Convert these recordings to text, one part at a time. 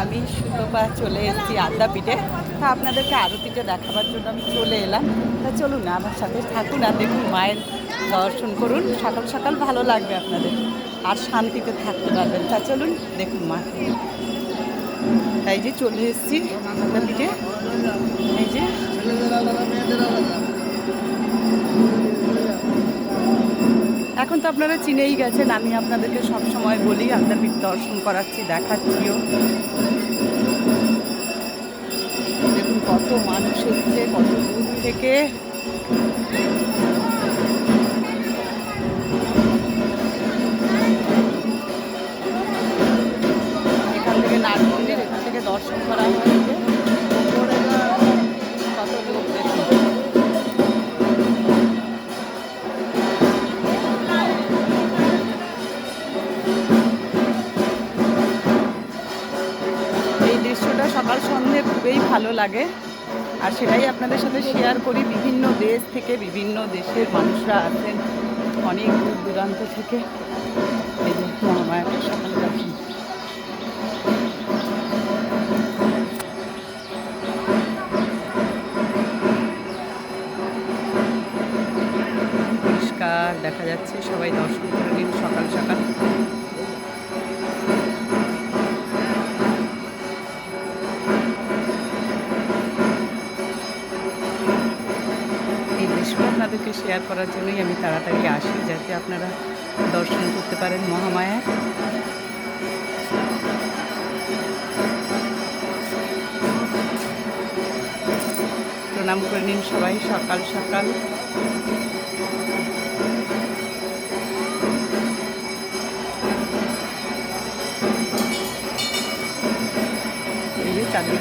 আমি সুতপা চলে এসেছি আদ্যাপীঠে তা আপনাদেরকে আরতিটা দেখাবার জন্য আমি চলে এলাম। তা চলুন না, আমার সাথে থাকুন আর দেখুন মায়ের দর্শন করুন। সকাল সকাল ভালো লাগবে আপনাদের। আর শান্তিতে থাকতে পারবেন। তা চলুন দেখুন মা। তাই যে চলে এসেছি আদ্যাপীঠে এই যে। এখন তো আপনারা চিনেই গেছেন, আমি আপনাদেরকে সব সময় বলি আদ্যাপীঠ দর্শন করাচ্ছি, দেখাচ্ছিও। দেখুন কত মানুষ এসছে, কত দূর থেকে। এখান থেকে নাট মন্দির, এখান থেকে দর্শন করা হয়েছে সকাল সন্ধে খুবই ভালো লাগে। আর সেটাই আপনাদের সাথে শেয়ার করি, বিভিন্ন দেশ থেকে বিভিন্ন দেশের মানুষরা আছেন অনেক দূর দূরান্ত থেকে। এই যে মহামায়াকে সকালে দেখা যাচ্ছে সবাই দর্শন করে নিন সকাল সকাল। আপনাদেরকে শেয়ার করার জন্যই আমি তাড়াতাড়ি আসি, যাতে আপনারা দর্শন করতে পারেন মহামায়া। প্রণাম করে নিন সবাই, সকাল সকাল। এই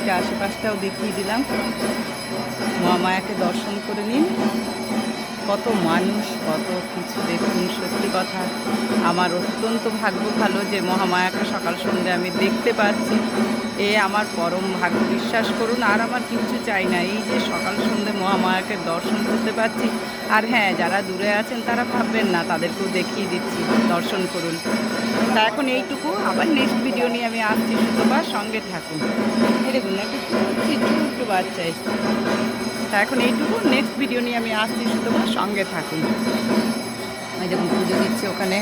যে আশেপাশটাও দেখিয়ে দিলাম। মহামায়াকে দর্শন করে নিন। কত মানুষ, কত কিছু দেখুন, সত্যি কথা। আমার অত্যন্ত ভাগ্য ভালো যে মহামায়াকে সকাল সন্ধ্যে আমি দেখতে পাচ্ছি। এ আমার পরম ভাগ্য। বিশ্বাস করুন, আর আমার কিছু চাই না। এই যে সকাল সন্ধ্যে মহামায়াকে দর্শন করতে পারছি আর হ্যাঁ যারা দূরে আছেন, তারা ভাববেন না, তাদেরকেও দেখিয়ে দিচ্ছি। দর্শন করুন। তা এখন এইটুকু। আবার নেক্সট ভিডিও নিয়ে আমি আসছি শুক্রবার সঙ্গে থাকুন। দেখুন, একটা ছোট্ট বাচ্চা এসছে। তা এখন এইটুকু নেক্সট ভিডিও নিয়ে আমি আসছি, শুধু সঙ্গে থাকুন। আমি দেখুন, পুজো দিচ্ছি ওখানে।